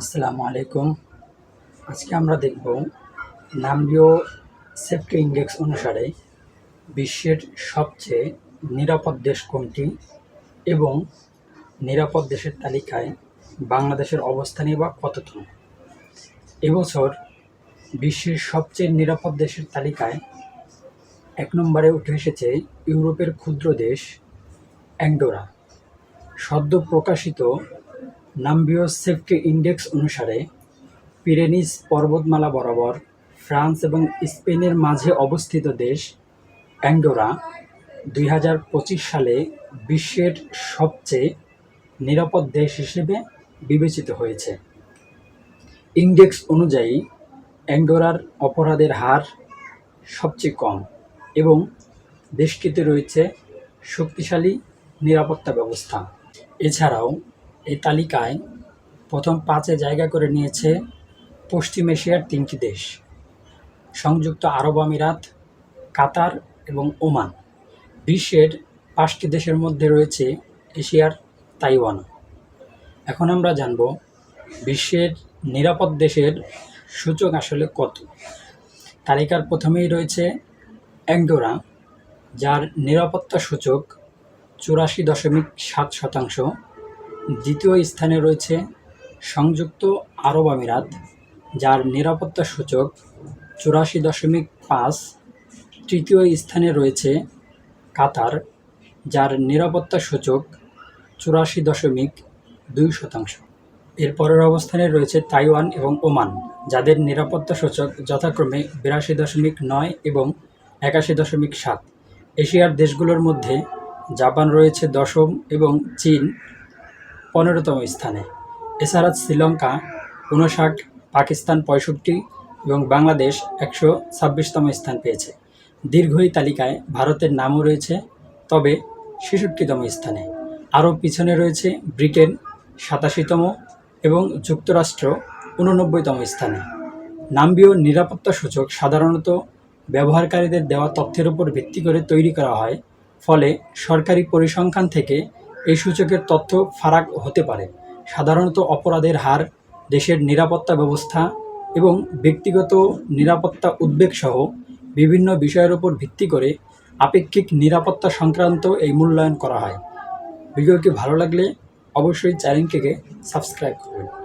আসসালামু আলাইকুম। আজকে আমরা দেখব নাম্বিও সেফটি ইন্ডেক্স অনুসারে বিশ্বের সবচেয়ে নিরাপদ দেশ কোনটি এবং নিরাপদ দেশের তালিকায় বাংলাদেশের অবস্থানই বা কততম? এবছর বিশ্বের সবচেয়ে নিরাপদ দেশের তালিকায় এক নম্বরে উঠে এসেছে ইউরোপের ক্ষুদ্র দেশ অ্যান্ডোরা। সদ্য প্রকাশিত নাম্বিও সেফটি ইন্ডেক্স অনুসারে পিরেনিস পর্বতমালা বরাবর ফ্রান্স এবং স্পেনের মাঝে অবস্থিত দেশ অ্যান্ডোরা দুই হাজার পঁচিশ সালে বিশ্বের সবচেয়ে নিরাপদ দেশ হিসেবে বিবেচিত হয়েছে। ইন্ডেক্স অনুযায়ী, অ্যান্ডোরার অপরাধের হার সবচেয়ে কম এবং দেশটিতে রয়েছে শক্তিশালী নিরাপত্তা ব্যবস্থা। এছাড়াও এই তালিকায় প্রথম পাঁচে জায়গা করে নিয়েছে পশ্চিম এশিয়ার তিনটি দেশ, সংযুক্ত আরব আমিরাত, কাতার এবং ওমান। বিশ্বের পাঁচটি দেশের মধ্যে রয়েছে এশিয়ার তাইওয়ান। এখন আমরা জানব বিশ্বের নিরাপদ দেশের সূচক আসলে কত। তালিকার প্রথমেই রয়েছে অ্যান্ডোরা যার নিরাপত্তা সূচক চুরাশি দশমিক সাত শতাংশ। দ্বিতীয় স্থানে রয়েছে সংযুক্ত আরব আমিরাত, যার নিরাপত্তা সূচক চুরাশি দশমিক পাঁচ। তৃতীয় স্থানে রয়েছে কাতার, যার নিরাপত্তা সূচক চুরাশি দশমিক দুই শতাংশ। এর পরের অবস্থানে রয়েছে তাইওয়ান এবং ওমান, যাদের নিরাপত্তা সূচক যথাক্রমে বিরাশি দশমিক নয় এবং একাশি দশমিক সাত। এশিয়ার দেশগুলোর মধ্যে জাপান রয়েছে দশম এবং চীন পনেরোতম স্থানে। এছাড়া শ্রীলঙ্কা উনষাট পাকিস্তান পঁয়ষট্টি এবং বাংলাদেশ একশো ছাব্বিশতম স্থান পেয়েছে। দীর্ঘ এই তালিকায় ভারতের নামও রয়েছে, তবে ছেষট্টিতম স্থানে। আরও পিছনে রয়েছে ব্রিটেন সাতাশিতম এবং যুক্তরাষ্ট্র উননব্বইতম স্থানে। নাম্বিও নিরাপত্তা সূচক সাধারণত ব্যবহারকারীদের দেওয়া তথ্যের উপর ভিত্তি করে তৈরি করা হয়, ফলে সরকারি পরিসংখ্যান থেকে এই সূচকের তথ্য ফারাক হতে পারে। সাধারণত অপরাধের হার, দেশের নিরাপত্তা ব্যবস্থা এবং ব্যক্তিগত নিরাপত্তা উদ্বেগসহ বিভিন্ন বিষয়ের উপর ভিত্তি করে আপেক্ষিক নিরাপত্তা সংক্রান্ত এই মূল্যায়ন করা হয়। ভিডিওটি ভালো লাগলে অবশ্যই চ্যানেলটিকে সাবস্ক্রাইব করবেন।